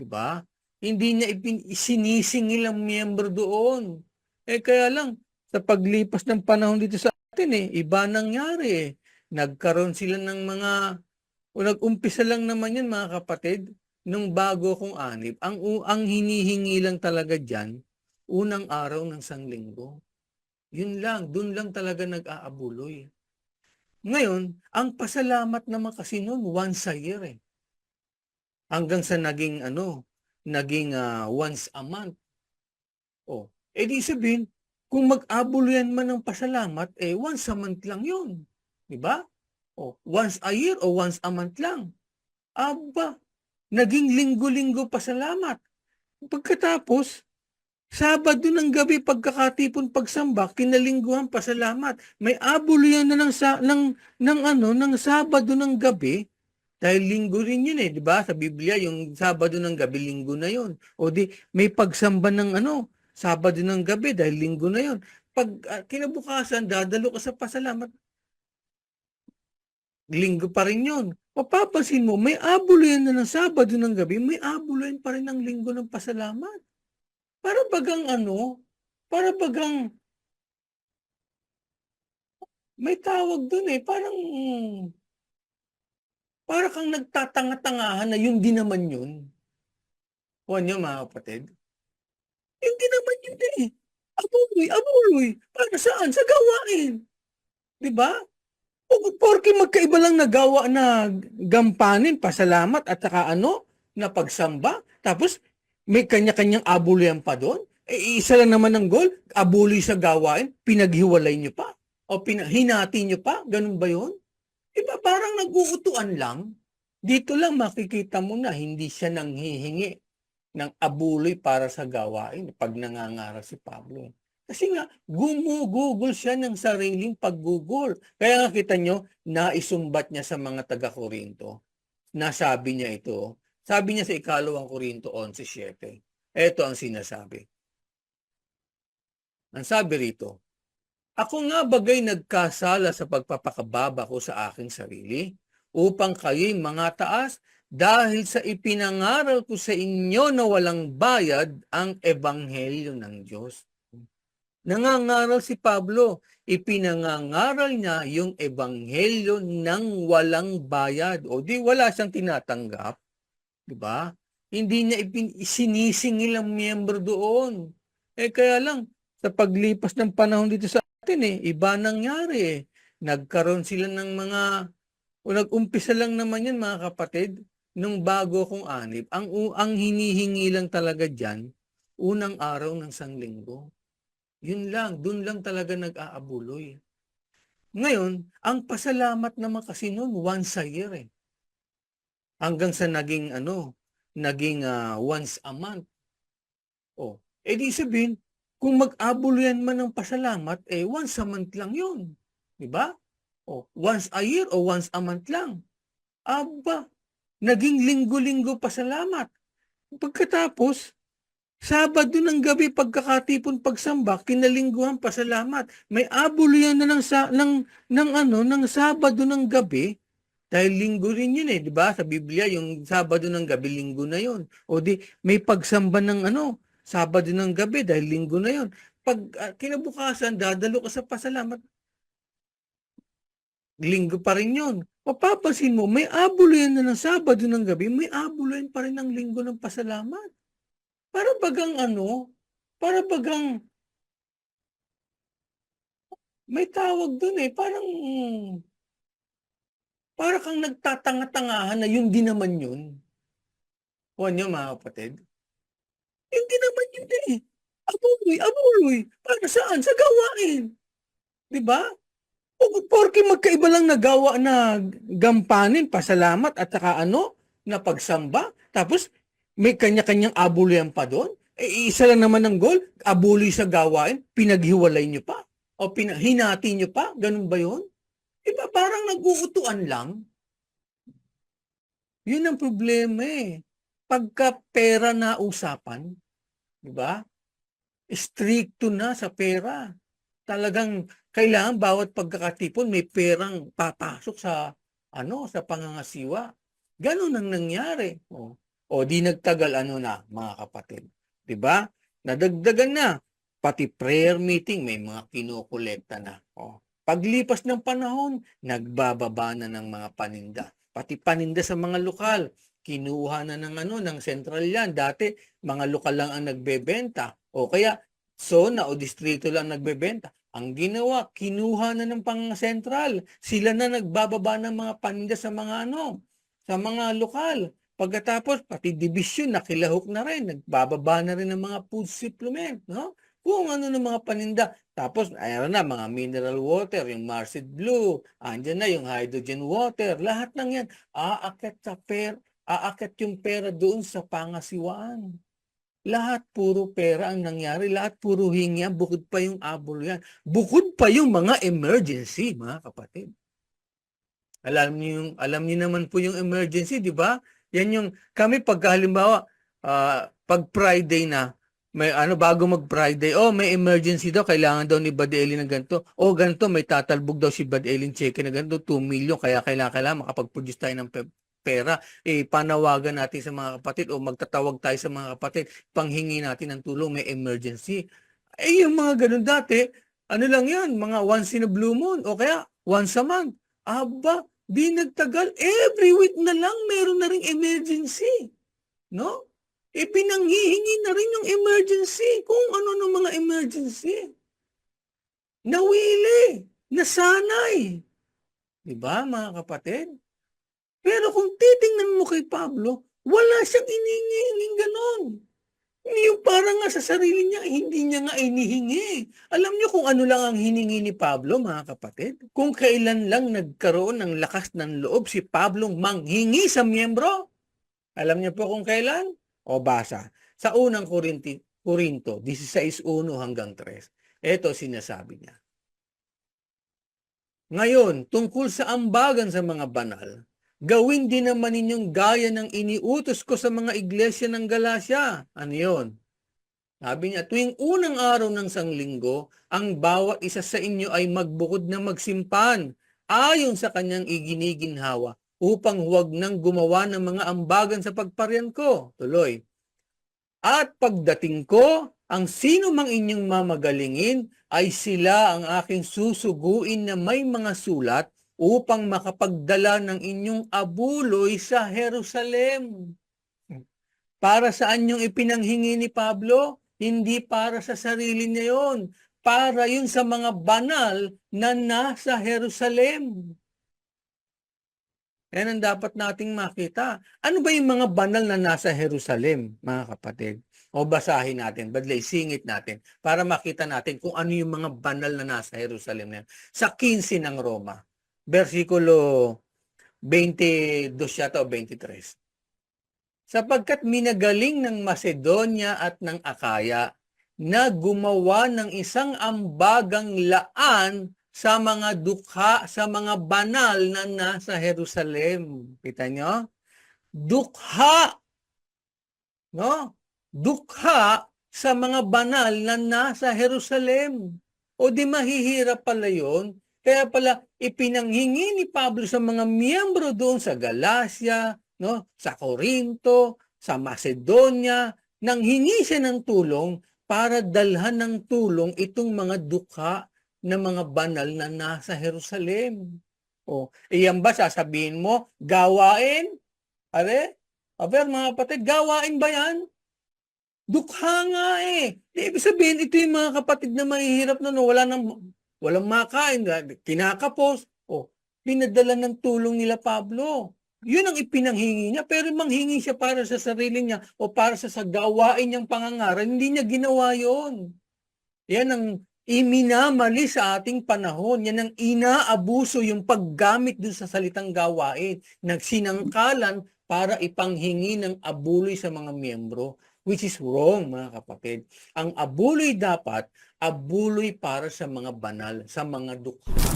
'Di ba? Hindi niya ipin sinisingil ang miyembro doon. Eh, kaya lang sa paglipas ng panahon dito sa atin, eh, iba nangyari, eh. Nagkaroon sila ng mga o nag-umpisa lang naman 'yan mga kapatid, nung bago akong anib. Ang ang hinihingi lang talaga diyan, unang araw ng Sanlinggo. 'Yun lang, dun lang talaga nag-aabuloy. Ngayon, ang pasalamat naman kasi nun once a year, eh. Hanggang sa naging ano, naging, ah, once a month. Oh, eh, di sabihin, kung mag-abuluhan man ng pasalamat, eh, once a month lang 'yun, 'di ba? Oh, once a year o once a month lang. Aba, naging linggo-linggo pasalamat. Pagkatapos, Sabado ng gabi pagkakatipon pagsamba, kinalingguhan pasalamat. May abuluhan na ng sa ng ng ano, ng Sabado ng gabi. Dahil linggo rin 'yun eh, 'di ba? Sa Biblia yung Sabado ng gabi linggo na 'yon. O di may pagsamba ng ano, Sabado ng gabi dahil linggo na 'yon. Pag ah, kinabukasan dadalo ka sa pasalamat. Linggo pa rin 'yon. Mapapansin mo may abuluhan na ng Sabado ng gabi, may abuluhan pa rin ng linggo ng pasalamat. Para bagang ano, para bagang may tawag dun, eh, parang para kang nagtatanga-tangahan na yun din naman yun. Kuha niyo mga kapatid? Yun din naman yun eh. Abuloy, abuloy. Para saan? Sa gawain. 'Di ba? O porke magkaiba lang na gawa na gampanin, pasalamat at saka ano, na pagsamba, tapos may kanya-kanyang abuluyan pa doon. Eh, isa lang naman ang goal, abuloy sa gawain, pinaghiwalay nyo pa. O pina- hinati nyo pa, ganun ba yun? Diba parang nag-uutuan lang? Dito lang makikita mo na hindi siya nanghihingi ng abuloy para sa gawain pag nangangaral si Pablo. Kasi nga, gumugugol siya ng sariling paggugol. Kaya nga kita nyo, naisumbat niya sa mga taga-Korinto. Nasabi niya ito. Sabi niya sa ikalawang Korinto 11.7. Ito ang sinasabi. Ang sabi rito, Ako nga bagay nagkasala sa pagpapakababa ko sa aking sarili upang kayo'y mga taas dahil sa ipinangaral ko sa inyo na walang bayad ang ebanghelyo ng Diyos. Nangangaral si Pablo, ipinangangaral niya yung ebanghelyo ng walang bayad. O di wala siyang tinatanggap, 'di ba? Hindi niya ipin sinisingil ang miyembro doon. Eh kaya lang sa paglipas ng panahon dito sa atin eh, iba nangyari eh. Nagkaroon sila ng mga o nag-umpisa lang naman 'yan mga kapatid nung bago akong anib. Ang ang hinihingi lang talaga diyan unang araw ng Sanlinggo. Yun lang, dun lang talaga nag-aabuloy. Ngayon, ang pasalamat naman kasi noon once a year eh. Hanggang sa naging ano, naging ah, once a month. Oh, eh di sabihin, kung mag-abuluhan man ng pasalamat, eh once a month lang yun. Di ba? Oh, once a year o once a month lang. Aba, naging linggo-linggo pasalamat. Pagkatapos, Sabado ng gabi pagkakatipon pagsamba, kinalingguhan pasalamat. May abuluhan na ng sa ng ng ano, ng Sabado ng gabi. Dahil linggo rin 'yun eh, 'di ba? Sa Biblia yung Sabado ng gabi linggo na 'yon. O di may pagsamba ng ano, Sabado ng gabi dahil linggo na 'yon. Pag ah, kinabukasan dadalo ka sa pasalamat. Linggo pa rin 'yon. Mapapansin mo may abuluhan na ng Sabado ng gabi, may abuluhan pa rin ng linggo ng pasalamat. Para bagang ano, para bagang may tawag dun eh, parang para kang nagtatanga-tangahan na yun din naman yun. Kuha niyo mga kapatid? Yun din naman yun eh. Abuloy, abuloy. Para saan? Sa gawain. Di ba? O porke magkaiba lang na gawa na gampanin, pasalamat at saka ano, na pagsamba. Tapos may kanya-kanyang abuluyan pa doon. Eh, isa lang naman ang goal, abuloy sa gawain, pinaghiwalay nyo pa. O pina- hinati nyo pa. Ganun ba yun? Diba parang nag-uutuan lang? Yun ang problema eh. Pagka pera na usapan, di ba? Stricto na sa pera. Talagang kailangan bawat pagkakatipon may perang papasok sa ano sa pangangasiwa. Ganun ang nangyari. Oh. O di nagtagal ano na, mga kapatid. 'Di ba? Nadagdagan na. Pati prayer meeting may mga kinukolekta na. O, paglipas ng panahon, nagbababa na ng mga paninda. Pati paninda sa mga lokal, kinuha na ng ano ng sentral yan. Dati mga lokal lang ang nagbebenta. O kaya zona o distrito lang nagbebenta. Ang ginawa, kinuha na ng pang sentral. Sila na nagbababa ng mga paninda sa mga ano, sa mga lokal. Pagkatapos, pati division, nakilahok na rin. Nagbababa na rin ng mga food supplement, no? Kung ano ng mga paninda. Tapos, ayan na, mga mineral water, yung Marcet Blue, andyan na yung hydrogen water, lahat ng yan, aakyat sa per, aakyat yung pera doon sa pangasiwaan. Lahat puro pera ang nangyari, lahat puro hingi yan, bukod pa yung abol yan. Bukod pa yung mga emergency, mga kapatid. Alam niyo yung alam niyo naman po yung emergency, di ba? Yan yung kami pag halimbawa ah, pag Friday na may ano bago mag Friday, oh may emergency daw kailangan daw ni Bad Ellie ng ganito. Oh ganito may tatalbog daw si Bad Ellie check na ganito 2 million kaya kailangan kailangan makapag-produce tayo ng pera. Eh panawagan natin sa mga kapatid o magtatawag tayo sa mga kapatid, panghingi natin ng tulong, may emergency. Eh yung mga ganun dati, ano lang yan, mga once in a blue moon o kaya once a month. Aba, di nagtagal. Every week na lang meron na ring emergency. No? E pinanghihingi na rin yung emergency. Kung ano ng mga emergency. Nawili. Nasanay. Di ba, mga kapatid? Pero kung titingnan mo kay Pablo, wala siyang inihingi ganon. Yung parang nga sa sarili niya, hindi niya nga inihingi. Alam niyo kung ano lang ang hiningi ni Pablo, mga kapatid? Kung kailan lang nagkaroon ng lakas ng loob si Pablo manghingi sa miyembro? Alam niyo po kung kailan? O basa. Sa unang Korinti, Korinto, 16.1 hanggang 3. Ito sinasabi niya. Ngayon, tungkol sa ambagan sa mga banal, gawin din naman ninyong gaya ng iniutos ko sa mga iglesia ng Galacia. Ano yun? Sabi niya, tuwing unang araw ng sanglinggo, ang bawat isa sa inyo ay magbukod na magsimpan ayon sa kanyang iginiginhawa upang huwag nang gumawa ng mga ambagan sa pagparian ko. Tuloy. At pagdating ko, ang sino mang inyong mamagalingin ay sila ang aking susuguin na may mga sulat upang makapagdala ng inyong abuloy sa Jerusalem. Para saan yung ipinanghingi ni Pablo? Hindi para sa sarili niya yun. Para yun sa mga banal na nasa Jerusalem. Yan ang dapat nating makita. Ano ba yung mga banal na nasa Jerusalem, mga kapatid? O basahin natin, badlay, singit natin, para makita natin kung ano yung mga banal na nasa Jerusalem na yan. Sa 15 ng Roma, versikulo 22 yata o 23. Sapagkat minagaling ng Macedonia at ng Akaya na gumawa ng isang ambagang laan sa mga dukha, sa mga banal na nasa Jerusalem. Kita nyo? Dukha. No? Dukha sa mga banal na nasa Jerusalem. O di mahihirap pala yon. Kaya pala ipinanghingi ni Pablo sa mga miyembro doon sa Galacia, no, sa Corinto, sa Macedonia, nang hingi siya ng tulong para dalhan ng tulong itong mga dukha na mga banal na nasa Jerusalem. O, iyan ba sasabihin mo, gawain? Are? Aber, mga kapatid, gawain ba yan? Dukha nga eh. Di, ibig sabihin, ito yung mga kapatid na mahihirap na no, wala nang, walang makain, kinakapos. O, pinadala ng tulong nila Pablo. Yun ang ipinanghingi niya, pero manghingi siya para sa sarili niya o para sa, sa gawain niyang pangangaral, hindi niya ginawa yon. Yan ang iminamali sa ating panahon. Yan ang inaabuso yung paggamit dun sa salitang gawain. Nagsinangkalan para ipanghingi ng abuloy sa mga miyembro, which is wrong, mga kapatid. Ang abuloy dapat, abuloy para sa mga banal, sa mga dukha.